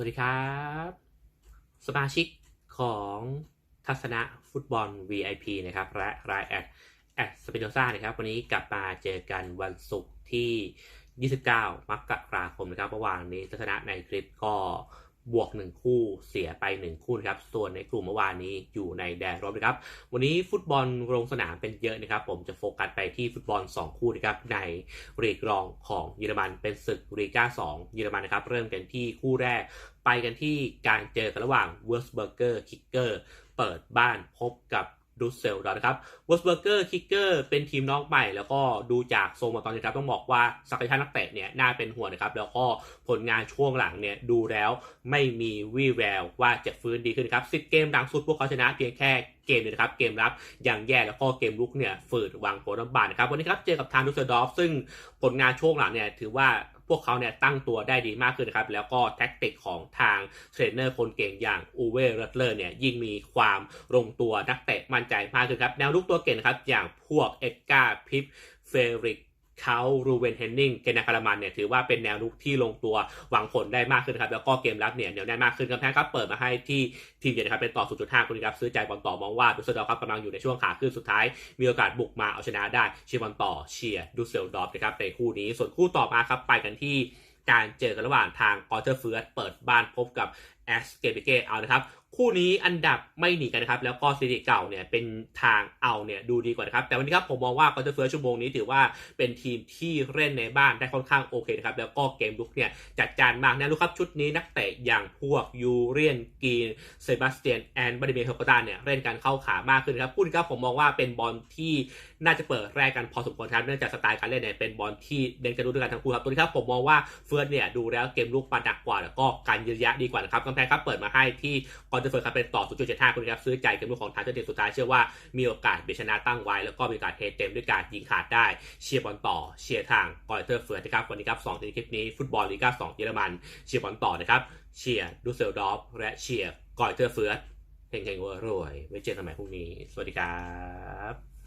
วัสดีครับ สมาชิกของทัศนะฟุตบอล VIP นะครับ และรายแอดแอดสเปโนซ่านะครับ วันนี้กลับมาเจอกันวันศุกร์ที่ 29 มกราคมนะครับเมื่อวานนี้ทัศนะในคลิปก็ บวก 1 คู่เสียไป 1 คู่นะครับ ส่วนในกลุ่มเมื่อวานนี้อยู่ในแดนรบนะครับ วันนี้ฟุตบอลลงสนามเป็นเยอะนะครับ ผมจะโฟกัสไปที่ฟุตบอล 2 คู่นะครับในรีกรองของเยอรมันเป็นศึกรีก้า 2 เยอรมันนะครับ เริ่มกันที่คู่แรก ไปกันที่การเจอกันระหว่างเวิร์สเบอร์เกอร์คิกเกอร์เปิดบ้านพบกับ ดูเซลดอร์นะครับว r ร์สเบอร์เกอร์คิกเกอร์เป็นทีมน้องใหม่ แล้วก็ดูจากทรงมาตอนนี้ครับต้องบอกว่าศักยภาพนักเตะเนี่ยน่าเป็นห่วงนะครับ แล้วก็ผลงานช่วงหลังเนี่ยดูแล้วไม่มีวี่แววว่าจะฟื้นดีขึ้นครับ10เกมหลังสุดพวกเขาชนะเพียงแค่เกมเดียวนะครับเกมรับอย่างแย่แล้วก็เกมลุกเนี่ยฝืดวางโผลลำบากนะครับวันนี้ครับเจอกับทางดูเซลดอร์ฟซึ่งผลงานช่วงหลังเนี่ยถือว่า พวกเขาเนี่ยตั้งตัวได้ดีมากขึ้นครับแล้วก็แท็กติกของทางเทรนเนอร์คนเก่งอย่างอูเวอร์เรตเลอร์เนี่ยยิ่งมีความลงตัวนักเตะมั่นใจมากขึ้นครับแนวลุกตัวเก่งครับอย่างพวกเอ็ดการ์พิปเฟริก เขารูเวนเฮนนิงเกนาคารามันเนี่ยถือว่าเป็นแนวลุกที่ลงตัวหวังผลได้มากขึ้นครับ แล้วก็เกมรับเนี่ยเหนียวแน่นมากขึ้นครับแพ้ครับเปิดมาให้ที่ทีมเยือนนะครับเป็นต่อ 0.5คนนี้ครับซื้อใจบอลต่อมองว่าดูเซลดอฟครับกำลังอยู่ในช่วงขาขึ้นสุดท้าย มีโอกาสบุกมาเอาชนะได้เชียร์บอลต่อเชียร์ดูเซลดอฟนะครับในคู่นี้ส่วนคู่ต่อมาครับไปกันที่การเจอกันระหว่างทางกอเตอร์เฟิร์สเปิดบ้านพบกับแอสเกเบเกเอานะครับ คู่นี้อันดับไม่หนีกันนะครับ แล้วก็สถิติเก่าเนี่ยเป็นทางเอาเนี่ยดูดีกว่านะครับ แต่วันนี้ครับผมมองว่ากอเตอร์เฟิร์สชั่วโมงนี้ถือว่าเป็นทีมที่เล่นในบ้านได้ค่อนข้างโอเคนะครับ แล้วก็เกมลุกเนี่ยจัดจานมากนะลูกครับชุดนี้นักเตะอย่างพวกยูเรียนกีนเซบาสเตียนแอนบาดิเมเฮอร์กตานเนี่ยเล่นกันเข้าขามากขึ้นครับคู่นี้ครับผมมองว่าเป็นบอลที่น่าจะเปิดแรกกันพอสมควรครับเนื่องจากสไตล์การเล่นเนี่ยเป็นบอลที่เน้นกระดุด้วยกันทั้งคู่ครับตัวนี้ครับผมมองว่าเฟิร์สเนี่ยดูแล้วเกมลุกมาหนักกว่าแล้วก็การยืนระยะดีกว่านะครับกำแพงครับเปิดมาให้ที่กอนเตอร์ฟิร์ครับเป็นต่อ 0.75คุณครับซื้อใจเกมลุกของทางเจ้าเด็กสุดท้ายเชื่อว่ามีโอกาสเบียชนะตั้งไว้ แล้วก็มีโอกาสเทเต็มด้วยการยิงขาดได้เชียร์บอลต่อเชียร์ทางกอนเตอร์เฟิร์สนะครับวันนี้ครับสองในคลิปนี้ฟุตบอลลีกาสองเยอรมันเชียร์บอลต่อนะครับเชียร์ดูเซลดอฟและเชียร์กอนเตอร์เฟิร์สเฮงๆรวยไว้เจอกันใหม่พรุ่งนี้ สวัสดีครับ